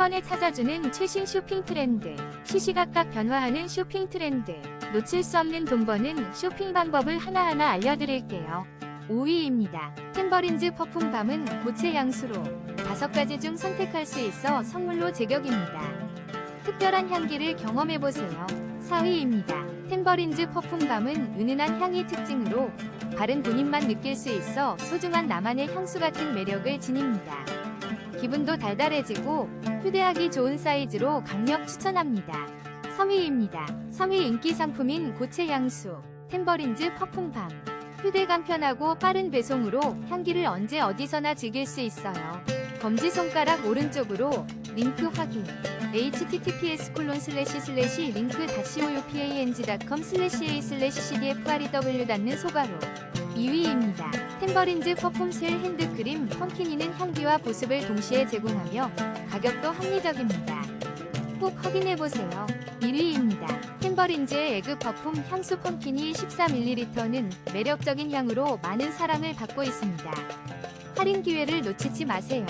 번에 찾아주는 최신 쇼핑 트렌드. 시시각각 변화하는 쇼핑 트렌드. 놓칠 수 없는 돈 버는 쇼핑 방법을 하나하나 알려드릴게요. 5위입니다. 템버린즈 퍼퓸 밤은 고체 향수로 다섯 가지 중 선택할 수 있어 선물로 제격입니다. 특별한 향기를 경험해보세요. 4위입니다. 템버린즈 퍼퓸 밤은 은은한 향이 특징으로 바른 본인만 느낄 수 있어 소중한 나만의 향수 같은 매력을 지닙니다. 기분도 달달해지고 휴대하기 좋은 사이즈로 강력 추천합니다. 3위입니다. 3위 인기 상품인 고체 향수 템버린즈 퍼퓸밤 휴대감 편하고 빠른 배송으로 향기를 언제 어디서나 즐길 수 있어요. 검지손가락 오른쪽으로 링크 확인 https 콜론 슬래시 슬래시 링크 다시 opang.com 슬래시 a 슬래시 cdfrew 닫는 소가로 2위입니다. 템버린즈 퍼퓸 셀 핸드크림 펌키니는 향기와 보습을 동시에 제공하며 가격도 합리적입니다. 꼭 확인해보세요. 1위입니다. 템버린즈의 에그 퍼퓸 향수 펌키니 14ml는 매력적인 향으로 많은 사랑을 받고 있습니다. 할인 기회를 놓치지 마세요.